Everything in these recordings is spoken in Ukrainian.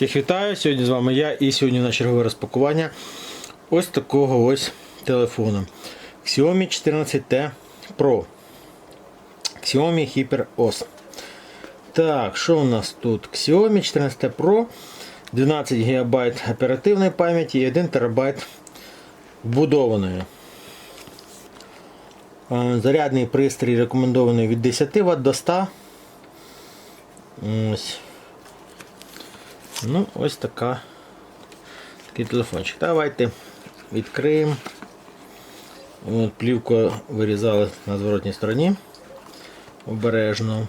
Всіх вітаю! Сьогодні з вами я і сьогодні на чергове розпакування ось такого ось телефону. Xiaomi 14T Pro. Xiaomi Hyper OS. Так, що у нас тут? Xiaomi 14T Pro, 12 ГБ оперативної пам'яті і 1 ТБ вбудованої. Зарядний пристрій рекомендований від 10 Вт до 100. Ось. Ну, ось така. Такий телефончик. Давайте відкриємо. От, плівку вирізали на зворотній стороні. Обережно.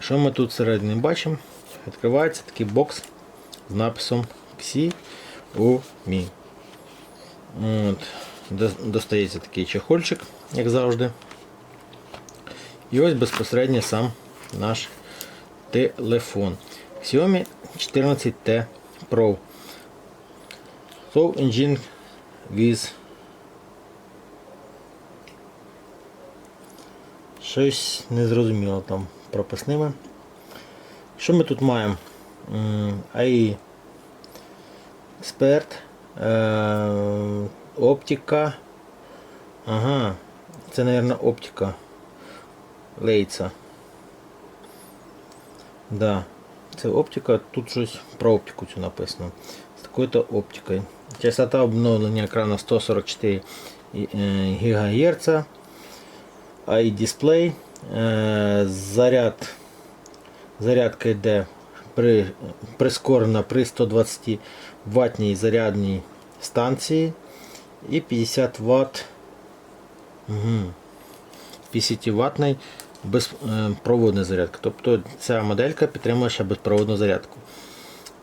Що ми тут всередині бачимо? Відкривається такий бокс з написом Xiaomi. От. до- Достається такий чехольчик, як завжди. І ось безпосередньо сам наш телефон. Xiaomi 14T Pro. So engine with щось незрозуміло там прописними. Що ми тут маємо? AI Expert, е, оптика. Ага, це, мабуть, оптика. Лейца. Да. Це оптика, тут щось про оптику цю написано. З такою-то оптикою. Частота обновлення екрану 144 е, ГГц. AI дисплей. Е, Заряд. Зарядка йде при, прискорена при 120 ватній зарядній станції і 50 Вт. Угу. 50 ватний безпроводна зарядка. Тобто ця моделька підтримує ще безпроводну зарядку.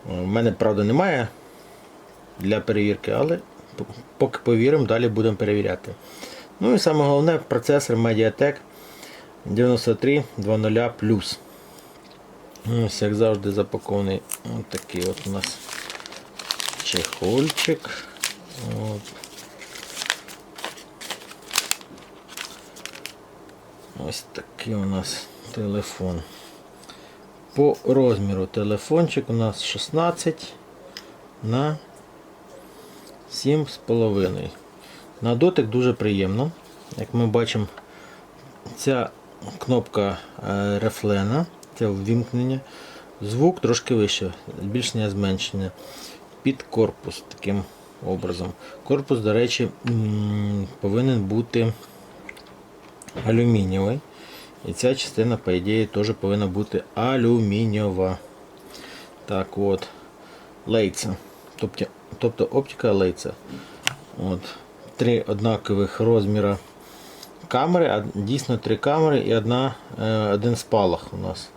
У мене, правда, немає для перевірки, але поки повіримо, далі будемо перевіряти. Ну і саме головне процесор Mediatek 9320. Ось, як завжди, запакований такий от у нас чехольчик. От. Ось такий у нас телефон. По розміру телефончик у нас 16 на 7,5. На дотик дуже приємно. Як ми бачимо, ця кнопка е, рефлена, це ввімкнення. Звук трошки вище, збільшення зменшення під корпус таким образом. Корпус, до речі, повинен бути алюмінієвий. І ця частина, по ідеї, теж повинна бути алюмінієва. Так от, лейця. Тобто, тобто оптика лейця. От. Три однакових розміра камери, дійсно три камери і одна, е, один спалах у нас.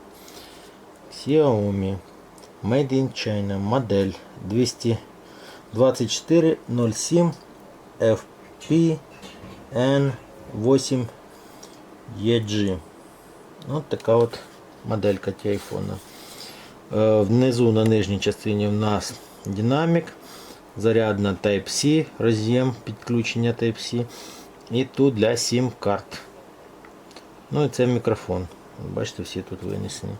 Xiaomi Made in China модель 22407 FPN8 EG. Ось така от моделька телефона. Е, Внизу на нижній частині в нас динамік, зарядна Type-C, роз'єм підключення Type-C. І тут для SIM карт. Ну і це мікрофон. Бачите, всі тут винесені.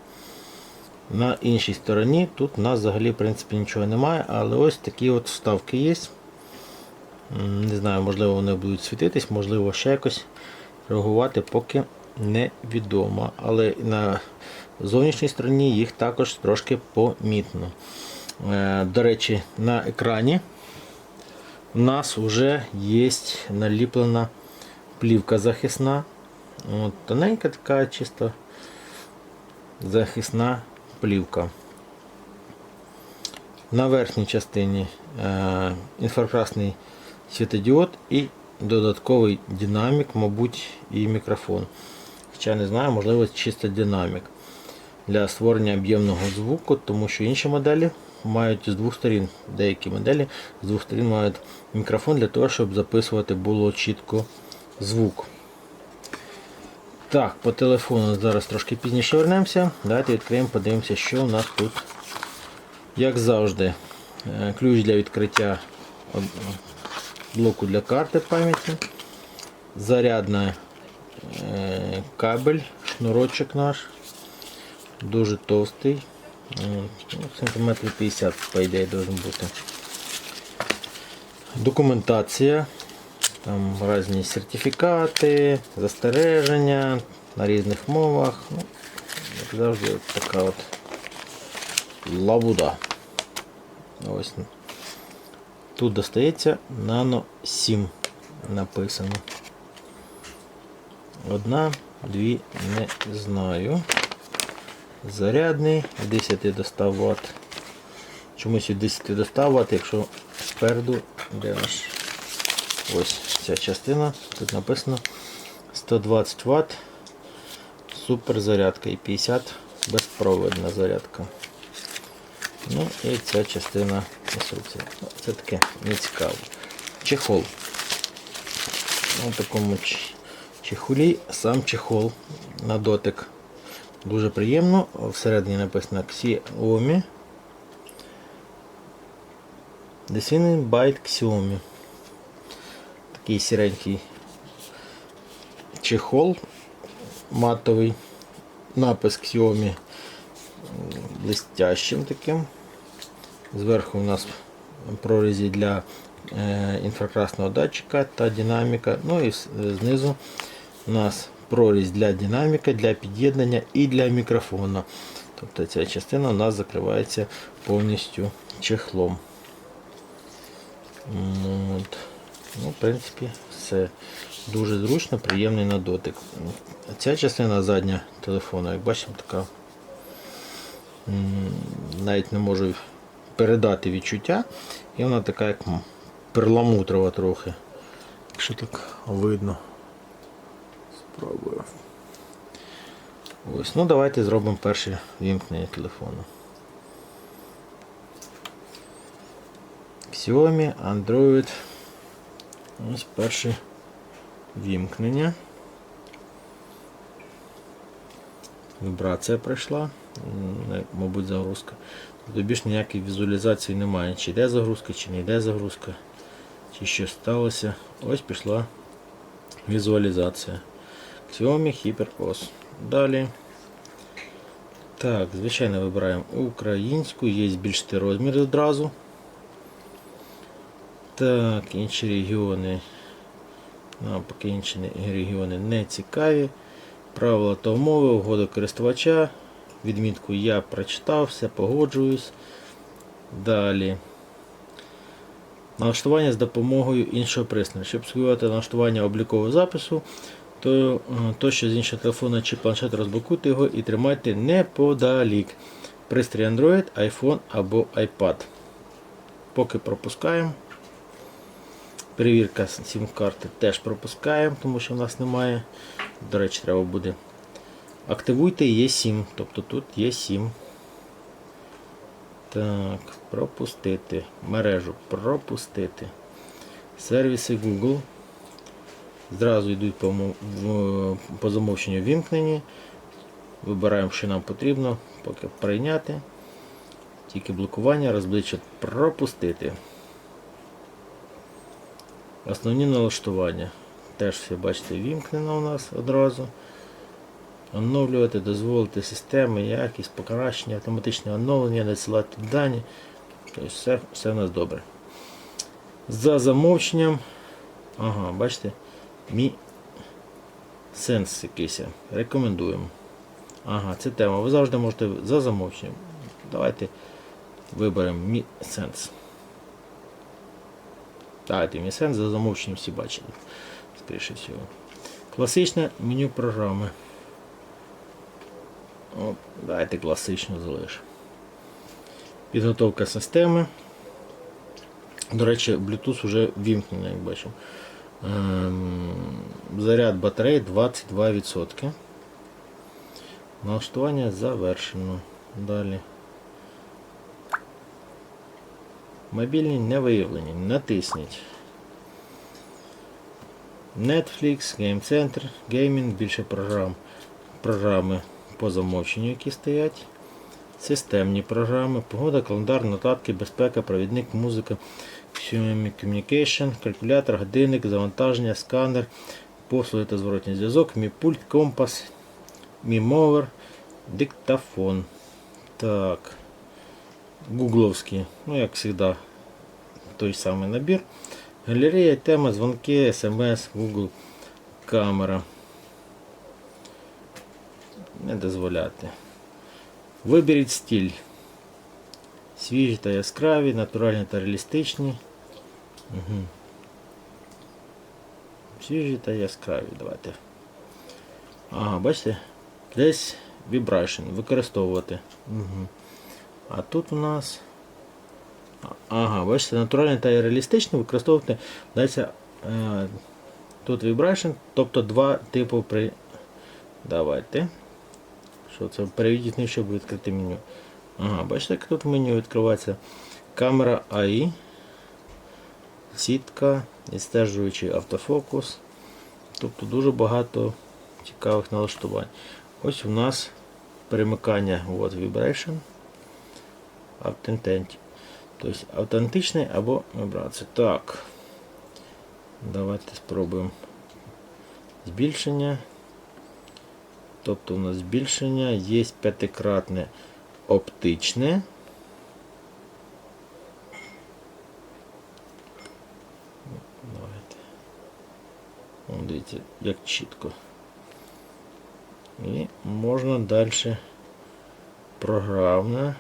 На іншій стороні тут у нас взагалі в принципі нічого немає, але ось такі от вставки є. Не знаю, можливо вони будуть світитись, можливо ще якось реагувати, поки невідомо. Але на зовнішній стороні їх також трошки помітно. Е, До речі, на екрані у нас вже є наліплена плівка захисна. От, тоненька така чисто захисна плівка. На верхній частині е, інфракрасний світодіод і додатковий динамік, мабуть, і мікрофон. Хоча не знаю, можливо, чисто динамік для створення об'ємного звуку, тому що інші моделі мають з двох сторін. Деякі моделі з двох сторін мають мікрофон для того, щоб записувати було чітко звук. Так, по телефону зараз трошки пізніше вернемося. Давайте відкриємо, подивимося, що у нас тут, як завжди, е, ключ для відкриття блоку для карти пам'яті, зарядний е, кабель, шнурочок наш, дуже товстий, Ну, сантиметрів 50, по ідеї, должен бути. Документація. Там різні сертифікати, застереження на різних мовах. Ну, як завжди, от така от лабуда. Ось. Тут достається Nano 7 написано. Одна, дві, не знаю. Зарядний 10 до 100 Вт. Чомусь від 10 до 100 Вт, якщо спереду, де наш ось ця частина, тут написано 120 Вт, супер зарядка і 50 безпроводна зарядка. Ну і ця частина інструкції. Ну, Це таке не цікаво. Чехол. У такому ч- чехолі сам чехол на дотик. Дуже приємно. Всередині написано Xiaomi. Design by Xiaomi. Такий сіренький чехол матовий. Напис Xiaomi блестящим таким. Зверху у нас прорізі для е, інфракрасного датчика та динаміка. Ну і знизу у нас прорізь для динаміка, для під'єднання і для мікрофона. Тобто ця частина у нас закривається повністю чехлом. От. Ну, в принципі, все дуже зручно, приємний на дотик. Ця частина задня телефона, як бачимо, така навіть не можу передати відчуття. І вона така, як перламутрова трохи. Якщо так видно. Спробую. Ось, ну давайте зробимо перше вімкнення телефону. Xiaomi, Android. Ось перше вімкнення. Вібрація пройшла, е, мабуть, загрузка. Тобто більш ніякої візуалізації немає. Чи йде загрузка, чи не йде загрузка, чи що сталося. Ось пішла візуалізація. Xiaomi HyperOS. Далі. Так, звичайно, вибираємо українську, є збільшити розмір одразу. Так, інші регіони. Нам поки інші регіони не цікаві. Правила та умови, угода користувача. Відмітку я прочитав, все погоджуюсь. Далі. Налаштування з допомогою іншого пристрою. Щоб скерувати налаштування облікового запису, то, е, то що з іншого телефона чи планшету розблокуйте його і тримайте неподалік. Пристрій Android, iPhone або iPad. Поки пропускаємо. Перевірка сім-карти теж пропускаємо, тому що в нас немає. До речі, треба буде. Активуйте Є7, тобто тут є 7. Так, пропустити. Мережу пропустити. Сервіси Google. Зразу йдуть по, по замовченню вімкнені. Вибираємо, що нам потрібно, поки прийняти. Тільки блокування, розбличчя пропустити. Основні налаштування. Теж все бачите, вімкнено у нас одразу. Оновлювати, дозволити системи, якість, покращення, автоматичне оновлення, надсилати дані. Тобто все, все у нас добре. За замовченням. Ага, бачите, мій сенс якийсь. Рекомендуємо. Ага, це тема. Ви завжди можете за замовченням. Давайте виберемо мій сенс. Давайте мій сенс за замовченням всі бачили. Скоріше всього. Класичне меню програми. О, давайте класично залиш. Підготовка системи. До речі, Bluetooth вже вімкнений, як бачимо. Ем, заряд батареї 22%. Налаштування завершено. Далі. Мобільні не виявлені. Натисніть. Netflix, Game Center, Gaming, більше програм. Програми по замовченню, які стоять. Системні програми, погода, календар, нотатки, безпека, провідник, музика, Communication, калькулятор, годинник, завантаження, сканер, послуги та зворотній зв'язок, мій пульт, компас, мій мовер, диктофон. Так. гугловські, ну як завжди, той самий набір. Галерея, тема, дзвонки, смс, Google, камера. Не дозволяти. Виберіть стиль. Свіжі та яскраві, натуральні та реалістичні. Угу. Свіжі та яскраві. Давайте. Ага, бачите? Десь vibration. Використовувати. Угу. А тут у нас. Ага, бачите, натуральний та реалістичний використовувати. Дайте, е, тут vibration, тобто два типу при. Давайте. Що це? Переведіть не щоб відкрити меню. Ага, бачите, як тут меню відкривається. Камера AI, сітка, відстежуючий автофокус. Тобто дуже багато цікавих налаштувань. Ось у нас перемикання от Vibration. Authentic. Тобто автентичний або вібрація. Так. Давайте спробуємо збільшення. Тобто у нас збільшення є п'ятикратне оптичне. Давайте. О, дивіться, як чітко. І можна далі програмне.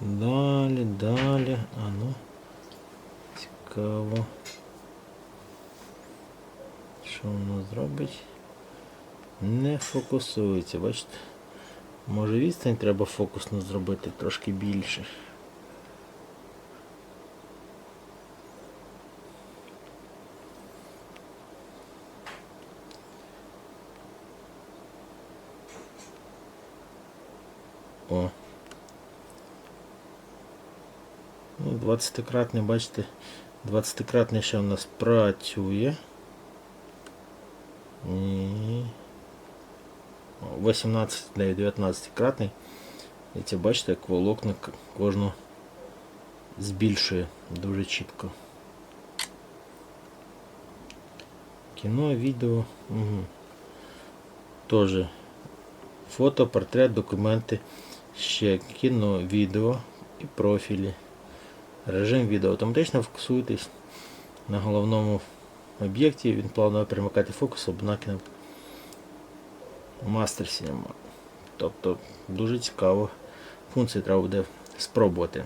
Далі, далі. А ну. Цікаво. Що воно зробить? Не фокусується, бачите? Може відстань треба фокусно зробити трошки більше. О. Ну, 20-кратний, бачите, 20-кратний ще у нас працює. Ні. 18 для 19 кратний. І це бачите, як волокна кожну збільшує дуже чітко. Кіно, відео. Угу. Тоже фото, портрет, документи, ще кіно, відео і профілі. Режим відео. Автоматично фокусуйтесь на головному об'єкті. Він плавно перемикати фокус однаки Master Cinema. Тобто дуже цікаво. Функції треба буде спробувати.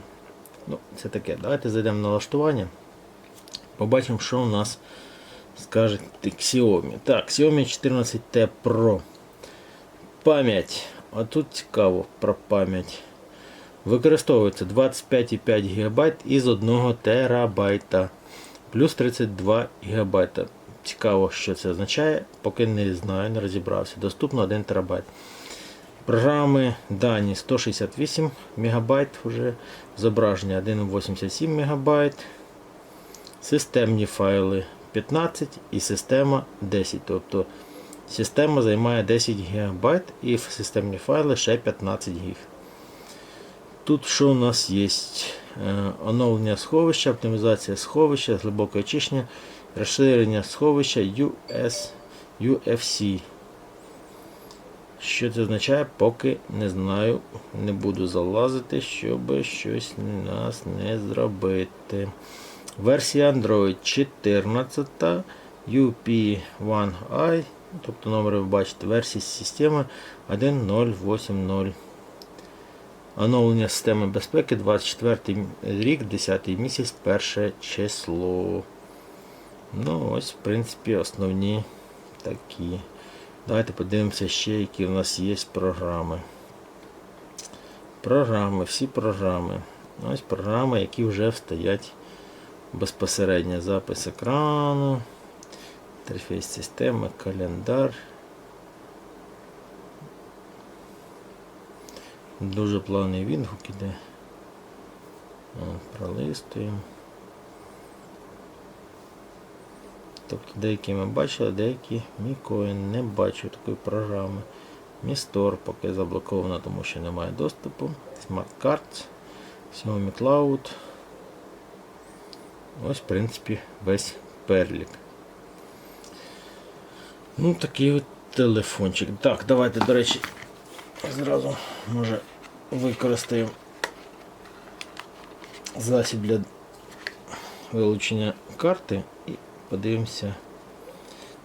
Ну, це таке. Давайте зайдемо в налаштування. Побачимо, що у нас скаже Xiaomi. Так, Xiaomi 14T Pro. Пам'ять. А тут цікаво про пам'ять. Використовується 25,5 ГБ із 1 терабайта. Плюс 32 ГБ. Цікаво, що це означає, поки не знаю, не розібрався. Доступно 1 терабайт. Програми дані 168 МБ вже. Зображення 1,87 МБ. Системні файли 15 і система 10. Тобто система займає 10 ГБ і системні файли ще 15 ГБ. Тут що у нас є? Е, Оновлення сховища, оптимізація сховища, глибоке очищення, розширення сховища US, UFC. Що це означає, поки не знаю, не буду залазити, щоб щось нас не зробити. Версія Android 14, UP1i, тобто номери ви бачите, версія системи 1.080. Оновлення системи безпеки 24 рік, 10 місяць, перше число. Ну, ось, в принципі, основні такі. Давайте подивимося ще, які в нас є програми. Програми, всі програми. Ось програми, які вже стоять безпосередньо. Запис екрану, інтерфейс системи, календар. Дуже плавний відгук іде. Пролистуємо. Тобто деякі ми бачили, деякі ніколи не бачу такої програми. Містор поки заблоковано, тому що немає доступу. Smart Cards, Xiaomi Cloud. Ось, в принципі, весь перлік. Ну, такий от телефончик. Так, давайте, до речі, зразу може використаємо засіб для вилучення карти і подивимося.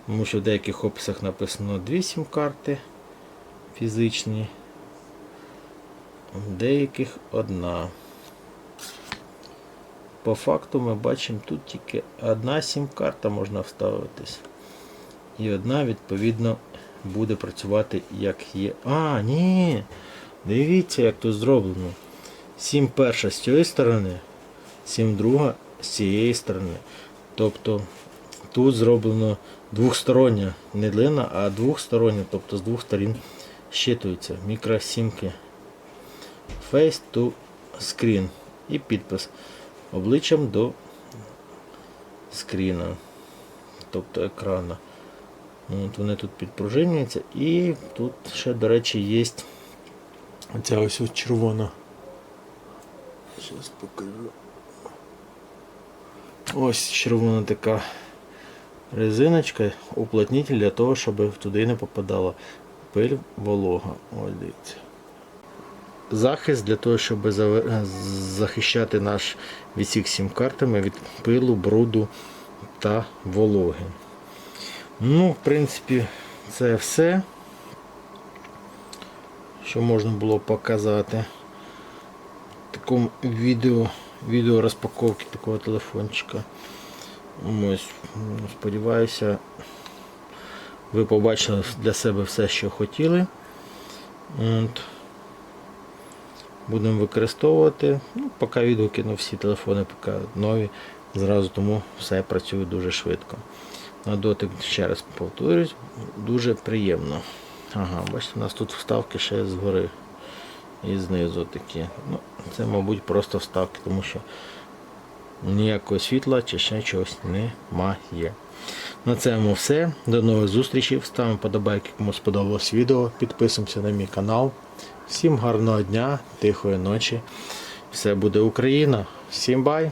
Тому що в деяких описах написано дві сім-карти фізичні, в деяких одна. По факту ми бачимо тут тільки одна сім-карта можна вставитись. І одна, відповідно, буде працювати як є. А, ні. Дивіться, як тут зроблено. Сім перша з цієї сторони, сім друга з цієї сторони. Тобто тут зроблено двохстороння, не длина, а двохстороння, тобто з двох сторін щитуються мікросімки. Face to screen і підпис обличчям до скріна, тобто екрана. От вони тут підпружинюються і тут ще, до речі, є ось ось червона. Зараз покажу. Ось червона така резиночка, уплотнитель для того, щоб туди не попадала пиль, волога. Ось дивіться. Захист для того, щоб захищати наш відсік сім картами від пилу, бруду та вологи. Ну, в принципі, це все, що можна було показати в такому відео, відео розпаковки такого телефончика. Ось, сподіваюся, ви побачили для себе все, що хотіли. От. Будемо використовувати. Ну, поки відгуки на всі телефони, поки нові, зразу тому все працює дуже швидко. На дотик, ще раз повторюсь, дуже приємно. Ага, бачите, у нас тут вставки ще згори і знизу такі. Ну, це, мабуть, просто вставки, тому що ніякого світла чи ще чогось немає. На цьому все. До нових зустрічей. Ставимо подобайки, кому сподобалось відео. Підписуємося на мій канал. Всім гарного дня, тихої ночі. Все буде Україна. Всім бай!